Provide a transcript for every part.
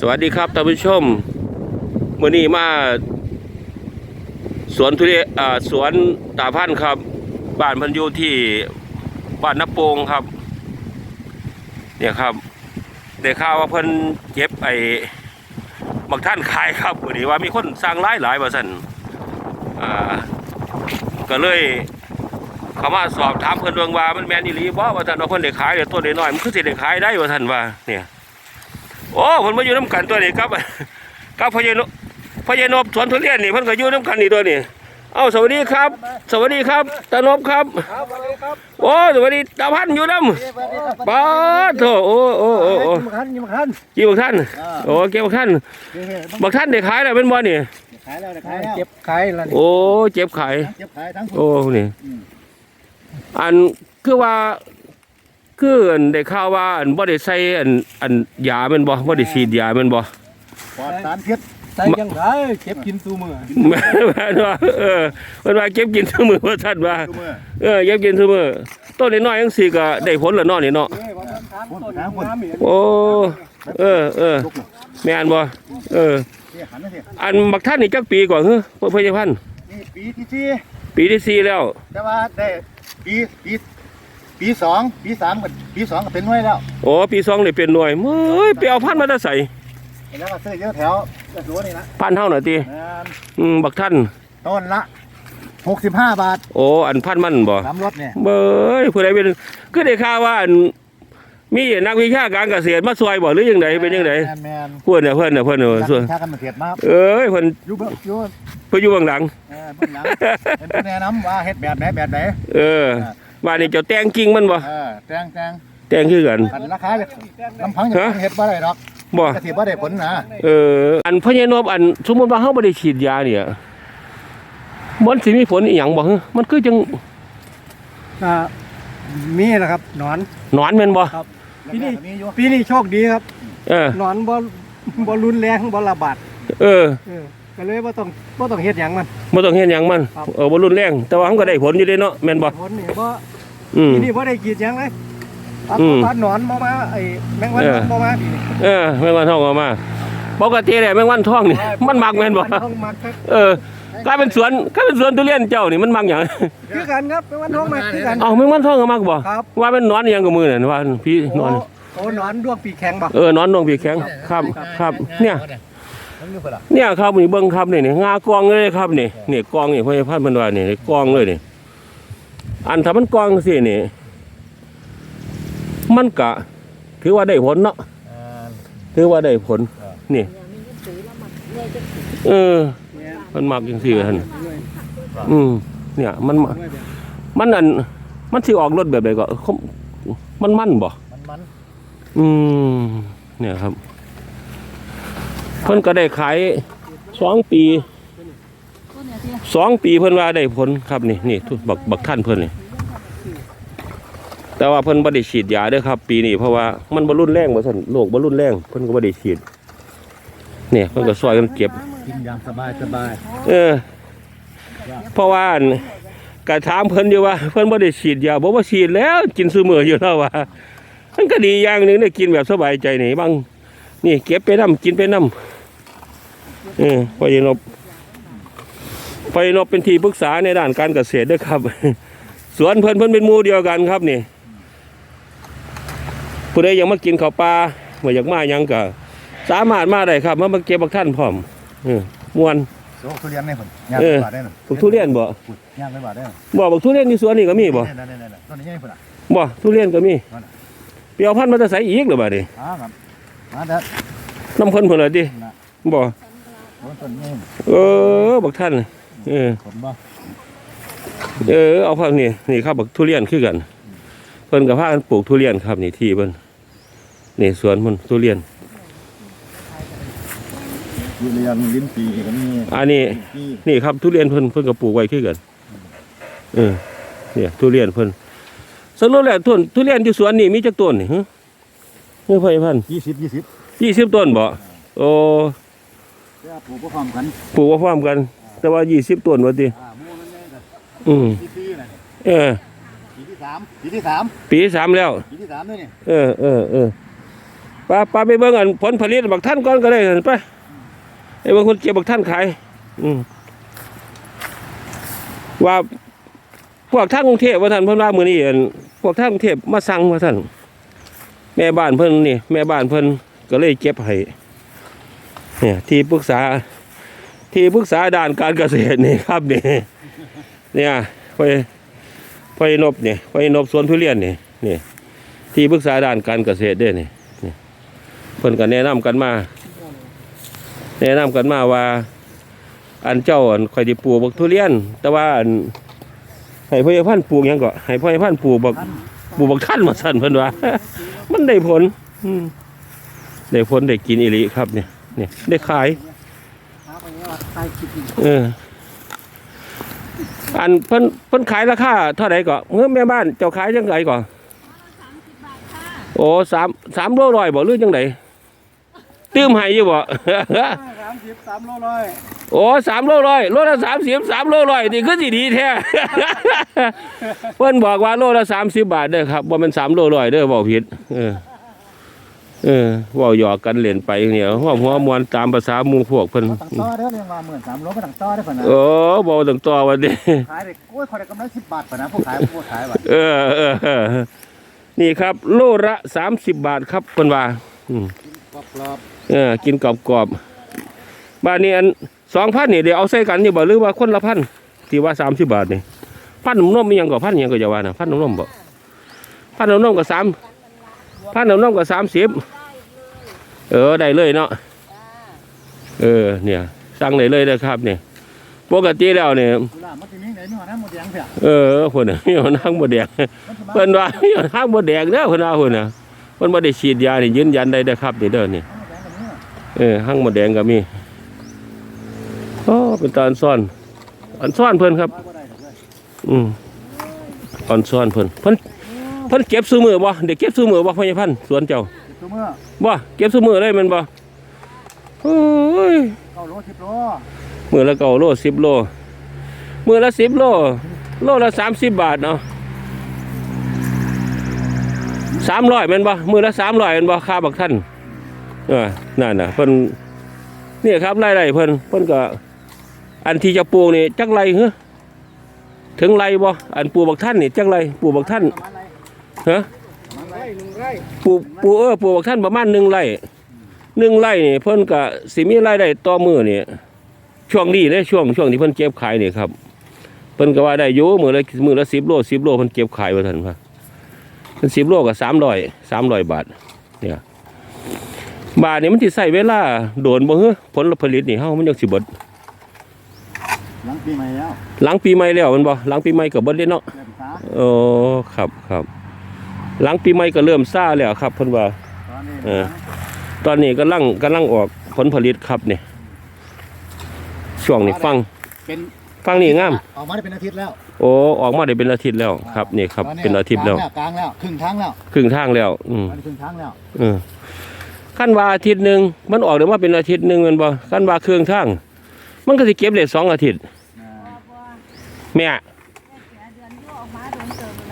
สวัสดีครับท่านผู้ชมเมื่อนี้มาสวนทุเรียนสวนตาพันธ์ครับ บ้านพันยูที่บ้านนโปงครับ เนี่ยครับได้ข่าวว่าเพิ่นเก็บไอ้บักท่านขายครับวันนี้ว่ามีคนสั่งหลายหลายว่าสั่นอ่าก็เลยเขามาสอบถามเพิ่นเบิ่งว่ามันแม่นอีหลีบ่ว่าท่านว่าเพิ่นได้ขายเดี๋ยวต้นน้อยมันคือสิได้ขายได้ว่าท่านว่าเนี่ย โอ้เพิ่นมาอยู่น้ำกันตัวนี้ครับกับพญานพญานบสวนทุเรียนนี่เพิ่นก็อยู่น้ำกันนี่ตัวนี้เอ้าสวัสดีครับ สวัสดีครับตานบครับครับสวัสดีครับโอ้สวัสดีตาพันธุ์อยู่น้ำป้าดโถโอ้โอ้โอ้โอ้ยิ้มขันยิ้มขันกี่บักท่านโอ้เก็บบักท่านบักท่านได้ขายแล้วเป็นบ่นี่ขายแล้วขายแล้วเก็บขายแล้วนี่โอ้เจ็บขายเก็บขายทั้งโอ้นี่อันคือว่า คืออันได้ข่าวว่าอันบ่ได้ใส่อันอันยาแม่นบ่บ่ได้ฉีดยาแม่นบ่ ปลอดสารพิษใส่ยังไงเก็บกินตูมือแม่นว่าเออเพิ่นว่าเก็บกินซุมื้อว่าท่านว่าตูมือเออเก็บกินซุมื้อต้นน้อยๆจังซี่ก็ได้ผลแล้วเนาะนี่เนาะเอ้ยว่ามันถามต้นน้ำเหม็นโอ้เออเออลุกเลยแม่นบ่เออเสียหันนะเสียอันบักท่านนี่จักปีก่อนเฮ้อพญพันธุ์นี่ปีที่สี่ปีที่สี่แล้ว แต่ว่าได้ปีปี ปีสองปีสามกับปีสองก็เป็นหน่วยแล้วโอ้ปีสองนี่เป็นหน่วยเฮ้ยไปเอาพันธุ์มาได้ใส่แล้วก็ซื้อเยอะแถวกระสัวนี่ละพันธุ์เฮาน่ะติงานอืมบักท่านต้นละหกสิบห้าบาทโอ้อันพันธุ์มันบ่สามรถเนี่ยเบ้ยผู้ใดเป็นคือได้ข่าวว่าอันมีนักวิชาการเกษตรมาช่วยบ่หรือยังไงเป็นยังไงแมนแมนเพิ่นน่ะเพิ่นน่ะเพิ่นน่ะส่วนชากันมาเสียดมาเอ้ยเพิ่นอยู่เบื้องอยู่เพิ่นอยู่เบื้องหลังเออเบื้องหลังเป็นผู้แนะนำว่าเฮ็ดแบบไหนแบบไหนเออ ว่านี่เจ้าแต่งกิ่งมันบ่เออแตงแตงแต่งคือกันอันราคาเนี่ยลำพังจะเฮ็ดบ่ได้ดอกบ่กะสิบ่ได้ผลนะเอออันพญานบอันสมมุติว่าเฮาบ่ได้ฉีดยาเนี่ยมันสิมีผลอีหยังบ่ฮะมันคือจังอ่ามีนะครับหนอน หนอนแม่นบ่ปีนี้ มีอยู่ปีนี้โชคดีครับเออหนอนบ่บ่รุนแรงบ่ระบาดเออเออก็เลยบ่ต้องบ่ต้องเฮ็ดหยังมัน บ่ต้องเฮ็ดหยังมันครับ เออบ่รุนแรงแต่ว่ามันก็ได้ผลอยู่เด้เนาะแม่นบ่ผลนี่บ่ อืมปีนี้บ่ได้กรีดหยังเลยปัดอืม ปัดหนอนบ่มาไอ้แมงวันเออบ่มาปีนี้เออแมงวันทองออกมา ปกติแหละแมงวันทองนี่มันมักแม่นบ่แมงวันทองมักครับเออกลายเป็นสวนกลายเป็นสวนทุเรียนเจ้านี่มันมักหยัง คือกันครับแมงวันทองมักคือกัน เอ้าแมงวันทองก็มักบ่ครับ ว่าเป็นหนอนอีหยังกับมือนั่นว่าพี่หนอน โอ้โอ้หนอนดวงปีกแข็งบ่ เออหนอนดวงปีกแข็งครับครับ เนี่ย มันอยู่เพิ่นล่ะเนี่ยครับนี่เบิ่งครับนี่นี่งากองเลยครับนี่นี่กองนี่พญพันธุ์มันว่านี่นี่กองเลยนี่ อันถ้ามันกองสินี่ มันกะ ถือว่าได้ผลเนาะอ่าถือว่าได้ผล นี่ เออ มันมักจังซี่ท่านอืมเนี่ย มันมามันอัน มันสิออกรสแบบใดก็เขามันมันบ่มันมันอืมเนี่ยครับ เพิ่นก็ได้ขายสองปี สองปีเพิ่นว่าได้ผลครับนี่นี่ทุกบักบักท่านเพิ่นนี่แต่ว่าเพิ่นบ่ได้ฉีดยาเด้อครับ ปีนี้เพราะว่ามันบ่รุนแรงว่าซั่นโรคบ่รุนแรงเพิ่นก็บ่ได้ฉีดเนี่ยเพิ่นก็ซอยกันเก็บกินอย่างสบายสบายเออ เพราะว่าอั่นก็ถามเพิ่นอยู่ว่า เพิ่นบ่ได้ฉีดยาบ่ว่าฉีดแล้วกินซุมื้ออยู่แล้วว่ามันก็ดีอย่างหนึงได้กินแบบสบายใจนี่บางนี่เก็บไปนํกินไปนํเออพอยนบ พอยนบเป็นที่ปรึกษาในด้านการเกษตรด้วยครับ สวนเพิ่นเพิ่นเป็นหมู่เดียวกันครับนี่ผู้ใดอยากมากินข้าวปลาบ่อยากมาหยังก็สามารถมาได้ครับมามาเก็บบักท่านพร้อมเออม่วนโซทุเรียนนี่เพิ่นย่างเออไปบาทได้น่ะปลูกทุเรียนบ่ย่างไปบาทได้น่ะบ่บักทุเรียนที่สวนนี่ก็มีบ่นั่นๆๆๆต้นนี้ใหญ่เพิ่นล่ะบ่ทุเรียนก็มีนั่นน่ะไปเอาพันธุ์มาจะใส่อีกหรือบ่ดิอ่าครับมาเด้อน้ำเพิ่นเพิ่นล่ะติน่ะบ่ต้นนี้เออบักท่าน เออผมบ่เออเอาพักนี่นี่ครับบักทุเรียนคือกัน เพิ่นก็พากันปลูกทุเรียนครับนี่ที่เพิ่นนี่สวนเพิ่นทุเรียน ทุเรียนลิ้นปีก็มีอันนี้ปีนี่ครับทุเรียนเพิ่นเพิ่นก็ปลูกไว้คือกันเออเนี่ยทุเรียนเพิ่นสรุปแล้วต้นทุเรียนอยู่สวนนี่มีจักต้นนี่ฮะเฮ้ยพ่อพันยี่สิบยี่สิบยี่สิบต้นบ่โอ้เพื่อปลูกพร้อมกันปลูกว่าพร้อมกัน แต่ว่ายี่สิบต้นว่าติอ่าหมู่มันได้แต่อืมปีปีน่ะเออ ปีที่สามปีที่สามปีที่สามแล้ว ปีที่สามด้วยนี่เออเออเออปาปาไปเบิ่งอันผลผลิตบักท่านก่อนก็ได้ไปไอ้บางคนเก็บบักท่านขาย อืมว่าพวกทางกรุงเทพว่าท่านเพิ่นว่ามื้อนี้อั่นพวกทางกรุงเทพมาสั่งว่าท่านแม่บ้านเพิ่นนี่ แม่บ้านเพิ่นก็เลยเก็บให้เนี่ยที่ปรึกษา ที่ปรึกษาด้านการเกษตรนี่ครับนี่เนี่ยไปไปนบเนี่ยไปนบสวนทุเรียนนี่นี่ที่ปรึกษาด้านการเกษตรเด้อนี่นี่เพิ่นก็แนะนำกันมา แนะนำกันมาว่า อันเจ้าอันข่อยสิปลูกบักทุเรียน แต่ว่าอันให้พ่อใหญ่พันธุ์ปลูกหยังก็ให้พ่อใหญ่พันธุ์ปลูกบักปลูกบักท่านมาสั่นเพิ่นว่า มันได้ผลอืมได้ผลได้กินอีหลีครับเนี่ยเนี่ยได้ขาย เออ อันเพิ่นเพิ่นขายราคาเท่าไหร่ก็เมื่อแม่บ้านเจ้าขายจังไงก่อนโอ้สามสามโลร้อยบ่หรือจังไดตื้มให้อยู่บ่สามสิบสามโลร้อยโอ้สามโลร้อยโลละสามสิบสามโลร้อยนี่ก็สิดีแท้เพิ่นบอกว่าโลละสามสิบบาทเด้อครับว่ามันสามโลร้อยเด้อบอกผิดเออ เออเว่าหยอกกันเล่นไปเนี่ยหัวหัวมวนตามภาษาหมู่พวกเพิ่นต่างต่อเด้อเรียกว่าหมื่นสามโลก็ต่างต่อได้อเพิ่นนะโอ้บอกตั้งตัววันนี้ ขายได้โอ้ยพอได้กำไรสิบบาทเพิ่นนะผู้ขายผู้ขายว่ะเออเออเออนี่ครับ โลละสามสิบบาทครับเพิ่นว่าอืมกรอบเออกินกรอบกรอบๆบ้านนี้อันสองพันนี่เดี๋ยวเอาใส่กันนี่บ่หรือว่าคนละพันที่ว่าสามสิบบาทนี่พันนมนมมีหยังก็พันหยังก็จะว่านะพันนมนมบ่พันนมนมก็สาม พันนมนมก็สามสิบเออได้เลยเนาะเออเนี่ยสั่งได้เลยนะครับเนี่ยปกติแล้วเนี่ยๆกุหลาบมันสิมีไหนมีหัวหน้าหมดแดงเพียเออคนน่ะมีหนางบ่แดงมันสิมาเพิ่นว่ามีหนางบ่แดงเด้อเพิ่นว่าเพิ่นน่ะเพิ่นบ่ได้ฉีดยานี่ยืนยันได้เด้อครับนี่เด้อนี่เอาหมดแดงแบบนี้เออห้างหมดแดงก็มีโอ้เป็นตาอันซ่อนอันซ่อนเพิ่นครับว่าบ่ได้ดอกเลยอืมอันซ่อนเพิ่นเพิ่นเพิ่นเก็บซื้อมือบ่เด็กเก็บซื้อมือบ่พ่อใหญ่พันธุ์สวนเจ้าตัวเมื่อบ่เก็บซื้อมือเลยแมันบ่โอ้ยเข้าโลสิบโลมือละเก้าโลสิบโลมือละสิบโลโลละสามสิบบาทเนาะสามร้อยแมันบ่มือละสามร้อยแมันบ่ค่าบักท่านเออนั่นน่ะเพิ่นเนี่ยครับไล่ไล่เพิ่นเพิ่นก็ อันที่จะปลูกนี่จักไรเหรอถึงไรบ่อันปลูกบักท่านนี่จักไรปลูกบักท่าน ประมาณไร ฮะประมาณไรไร่หนึ่งไร่ปลูกปลูกเออปลูกบักท่านประมาณหนึ่งไร่หนึ่งไร่นี่เพิ่นก็สิมีรายได้ต่อมือนี่ช่วงนี้เลยช่วงช่วงที่เพิ่นเก็บขายนี่ครับเพิ่นก็ว่าได้อยู่มือละมือละสิบโลสิบโลเพิ่นเก็บขายว่าท่านว่าเพิ่นสิบโลก็สามร้อยสามร้อยบาทเนี่ยบาทนี่มันสิใส่เวลาโดนบ่เฮ้อผลผลิตนี่เฮามันยังสิเบิดหลังปีใหม่แล้วหลังปีใหม่แล้วแมันบ่หลังปีใหม่ก็เบิดเด้เนาะเริ่มษาโอ้ครับครับ หลังปีใหม่ก็เริ่มซ่าแล้วครับเพิ่นว่าตอนนี้เออตอนนี้กำลังกำลังออกผลผลิตครับนี่ช่วงนี้ฟังเป็นฟังนี่งามออกมาได้เป็นอาทิตย์แล้ว โอ้ออกมาได้เป็นอาทิตย์แล้วครับนี่ครับตเป็นอาทิตย์แล้วกลางแล้วครึ่งทางแล้วครึ่งทางแล้ว อืมตอนนี้ครึ่งทางแล้วเออขั้นว่าอาทิตย์หนึ่งมันออกเดี๋ยวมาเป็นอาทิตย์หนึ่งแมันบ่ขั้นว่าครึ่งทางมันก็สิเก็บได้สองอาทิตย์อ่าแม่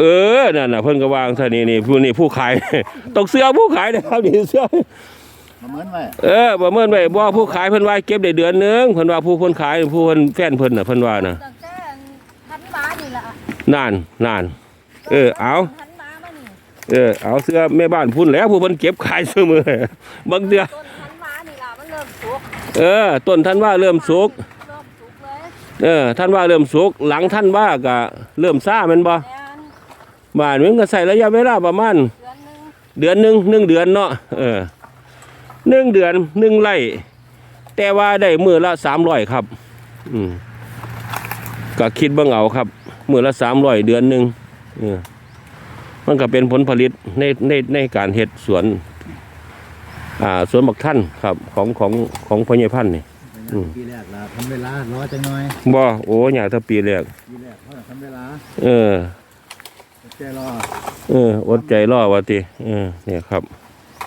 เออนั่นน่ะเพิ่นก็วางซะนี่นี่ผู้นี่ผู้ขาย ตกเสื้อผู้ขายนะครับนี่เสื้อมาเหมือนไว้เออประเมินไว้บ่ผู้ขายเพิ่นว่าเก็บได้เดือนหนึงเพิ่นว่าผู้เพิ่นขายผู้เพิ่นแฟนเพิ่นน่ะเพิ่นว่าน่ะตั้งแต่พันม้านี่ละนานนาน เออเอา พันม้ามานี่เออเอาเสื้อแม่บ้านพุ่นแหล้วผู้เพิ่นเก็บขายซื้อมือบางเดือนต้นพันม้านี่ละมันเริ่มสุกเออต้นท่านว่าเริ่มสุกเริ่มสุกเลยเออท่านว่าเริ่มสุกหลังท่านว่าก็เริ่มซ่าแม่นบ่แอน บ้านมันก็ใส่ระยะเวลาประมาณเดือนหนึงเดือนหนึ่งหนึ่งเดือนเนาะเออหนึ่งเดือนหนึ่งไร่แต่ว่าได้มือละสามร้อยครับ อืมก็คิดเบิ่งเอาครับ มือละสามร้อยเดือนหนึ่งเออมันก็เป็นผลผลิตในในในการเฮ็ดสวน อ่าสวนบักท่านครับ ของของของพญพันธุ์นี่อืมปีแรกละทำเวลารอจังหน่อยบ่โอ้ยากถ้าปีแรกปีแรกเขาทำเวลา เออ แกรอเอออดใจรอว่าติเออเนี่ยครับ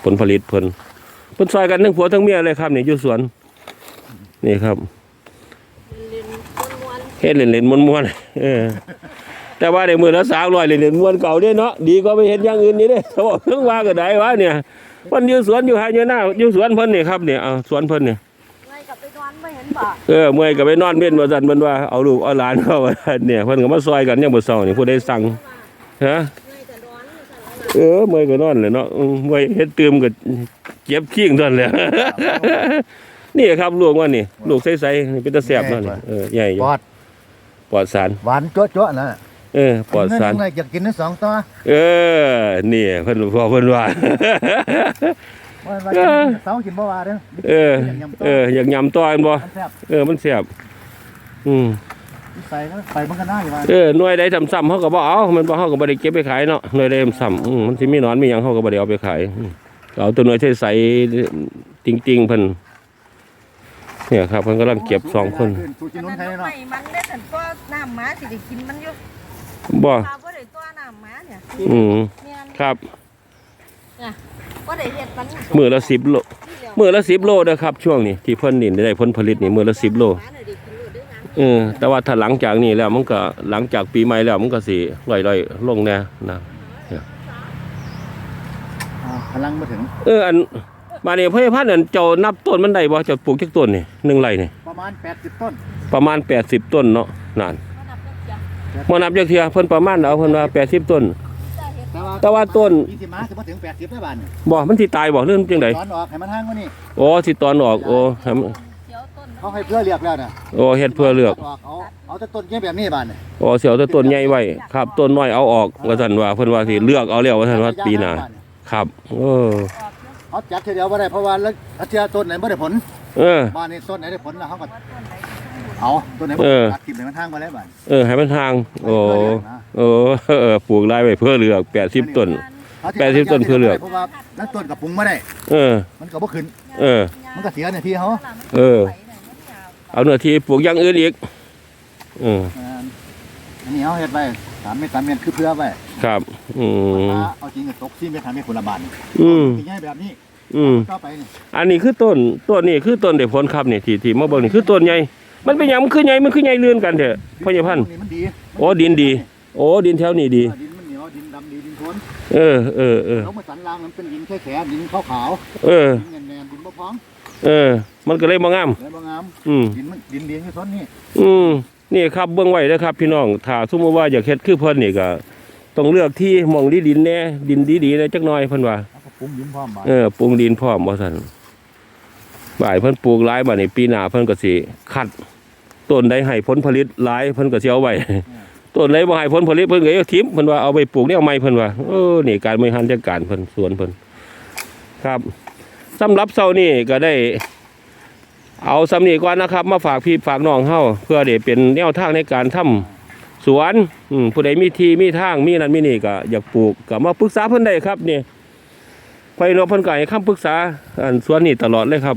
ผลผลิตเพิ่นเพิ่นซอยกันทั้งผัวทั้งเมียเลยครับนี่อยู่สวนนี่ครับลินม้วนเฮ็ดเล่นๆม่วนๆเออแต่ว่าได้มื้อละ300เล่นๆม่วนเก่าเด้เนาะดีกว่าไปเฮ็ดอย่างอื่นนี่เด้เขาบอกเพิ่งว่าก็ได้วะเนี่ยเพิ่นอยู่สวนอยู่ไห้อยู่หน้าอยู่สวนเพิ่นนี่ครับเนี่ยเอาสวนเพิ่นนี่ไงกลับไปนอนไม่เห็นบ่เออเมื่อยก็ไปนอนเว้นว่าซั่นเพิ่นว่าเอาลูกเอาหลานเข้าว่าซั่นเนี่ยเพิ่นก็มาซอยกันยามมื้อเช้านี่ผู้ใดสั่ง ฮะไงแต่นอนสั่นแล้วเออเมื่อยก็นอนแหละเนาะอืมเมื่อยเฮ็ดตื่มก็เจ็บขี้งเท่านั้นแหละนี่ครับลูกว่านี่ ลูกใสๆนี่เป็นตาแซ่บเนาะนี่เออใหญ่อยู่ปอดปลอดสารหวานจ้วจ้วๆนะเออปลอดสารเงินอยากกินทั้งสองตัวเออนี่เพิ่นพอเพิ่นว่าว่าว่ากินเสากินบ่ว่าเด้อเออเอออยากยำต่อแม่นบ่มันแซ่บเออมันแซ่บอืม ใส่ก็ใส่มันก็น่าอยู่ว่าเออหน่วยใดซ้ำๆเฮาก็บ่เอามันบ่เฮาก็บ่ได้เก็บไปขายเนาะหน่วยใดซ้ำๆอืมมันสิมีหนอนมีหยังเฮาก็บ่ได้เอาไปขายอืมเอาตัวหน่วยใสๆจริงๆเพิ่นเนี่ยครับเพิ่นกำลังเก็บสองคนสูจินนุ่นไทยไม่เนาะมันได้แต่ตัวน้ำหมาสิได้กินมันอยู่บ่ข้าวบ่ได้ตัวน้ำหมาเนี่ยอืมแม่นครับบ่ได้เฮ็ดมันมื้อละ10โลมื้อละ10โลเด้อครับช่วงนี้ที่เพิ่นนี่ได้ผลผลิตนี่มื้อละ10โล หมาน่ะได้กินโลดเด้อนะ เออแต่ว่าถ้าหลังจากนี้แล้วมันก็หลังจากปีใหม่แล้วมันก็สิลอยๆลงแน่นะอ่าพลังมาถึง เอออันมาเนี่ยพ่อพันธุ์อันเจ้านับต้นมันได้บ่เจ้าปลูกจักต้นนี่หนึ่งไร่นี่ประมาณ80ต้น ประมาณ80ต้นเนาะนั่นบ่นับจักเที่ยบ่นับจักเทื่อเพิ่นประมาณเอาเพิ่นว่า80ต้นจะเฮ็ดแต่ว่าแต่ว่าต้นยี่สิบมาถึงมาถึง80ได้บาทนี่บ่มันสิตายบ่เรื่องจังไดตอนออกให้มันห่างกว่านี่โอ้สิตอนออกโอ้ให้มัน เขียวต้นเขาให้เพื่อเรียกแล้วน่ะโอ้เฮ็ดเพื่อเลือกออกเอาเอาแต่ต้นแค่แบบนี้บาทนี่โอ้เสียวแต่ต้นใหญ่ไว้ครับต้นน้อยเอาออกว่าซั่นว่าเพิ่นว่าสิเลือกเอาแล้วว่าซั่นว่าปีหน้าครับเออเขาจัดทีเดียวบ่ได้เพราะว่าแล้วถ้าเจอต้นไหนบ่ได้ผลเออบ้านนี้ต้นไหนได้ผลแล้วเขาก็ว่าต้นไหนเอาต้นไหนบ่เออตัดทิ่มให้มันห่างไปแล้วบาทเออให้มันทางโอ้โอ้เออปลูกไร่ไว้เพื่อเลือก80ต้นเอาที่แปดสิบต้นเพื่อเลือกเพราะว่านั้นต้นกับปรุงไม่ได้ เออ มันก็บ่ขึ้น เออ มันก็เสียเนี่ยที่เขา เออ เอาเนื้อที่ปลูกอย่างอื่นอีกเอออ่าอันนี้เขาเฮ็ดไว้สามเมตรสามเมตรคือเพื่อไว้ครับ อืมถ้าเอาจริงก็ตกสี่เมตรสามเมตรคนละบาทอืมง่ายแบบนี้ อืมต่อไปนี่อันนี้คือต้นต้นนี้คือต้นเด็ผลครับนี่ที่ที่มาเบิ่งนี่คือต้นใหญ่มันเป็นหยังมันคือใหญ่มันคือใหญ่เลื่อนกันเถอะพ่อใหญ่พันธุ์นี่มันดีโอ้ดินดี โอ้ดินแถวนี้ดีเออดินมันเหนียวดินดำดีดินทนเออเออเออแล้วมาสันรางมันเป็นดินแค่แขนดินขาวเออๆดินแน่นๆดินบ่พอง เออ มันก็เลยบ่งาม แล้วบ่งามอืม ดินมันดินดีที่ทนนี่อืมนี่ครับเบื้องไว้นะครับ พี่น้องถ้าสมมติว่าอยากเฮ็ดคือเพิ่นนี่ก็ต้องเลือกที่หมองดีดินแน่ดินดีๆนะจักหน่อยเพิ่นว่าแล้วก็ปรุงดินพร้อมบาดเออปรุงดินพร้อมว่าซั่นบ่ายเพิ่นปลูกหลายบัดนี้ปีหน้าเพิ่นก็สิคัดต้นใดให้ผลผลิตหลายเพิ่นก็สิเอาไว้ ต้นใดบ่ให้ผลผลิตเพิ่นก็เอาทิ้งเพิ่นว่าเอาไปปลูกแนวใหม่เพิ่นว่าเออนี่การบริหารจัดการเพิ่นสวนเพิ่นครับ สำหรับเช้านี้ก็ได้ เอาสำนีก่อนนะครับ มาฝากพี่ฝากน้องเฮาเพื่อได้เป็นแนวทางในการทำสวนอืผู้ใดมีทีมีทางมีนั่นมีนี่ก็อยากปลูกก็มาปรึกษาเพิ่อนได้ครับนี่ไปรอเพิ่นก็ให้คำปรึกษาอันสวนนี่ตลอดเลยครับ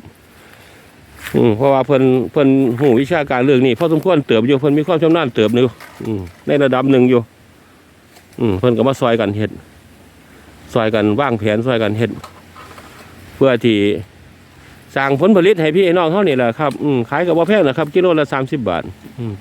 อืมเพราะว่าเพิ่นเพิ่นหูวิชาการเรื่องนี้พอสมควรเติบอยู่เพิ่นมีความชำนาญเติบอยู่ในระดับหนึ่งอยู่ อืมเพิ่นก็มาซอยกันเฮ็ดซอยกันว่างแผนซอยกันเฮ็ด พื่อที่สร้างผลผลิตให้พี่น้องเขานี่แหละครับ อืมขายกับว่าแพงนะครับ กิโลละสามสิบบาท อืม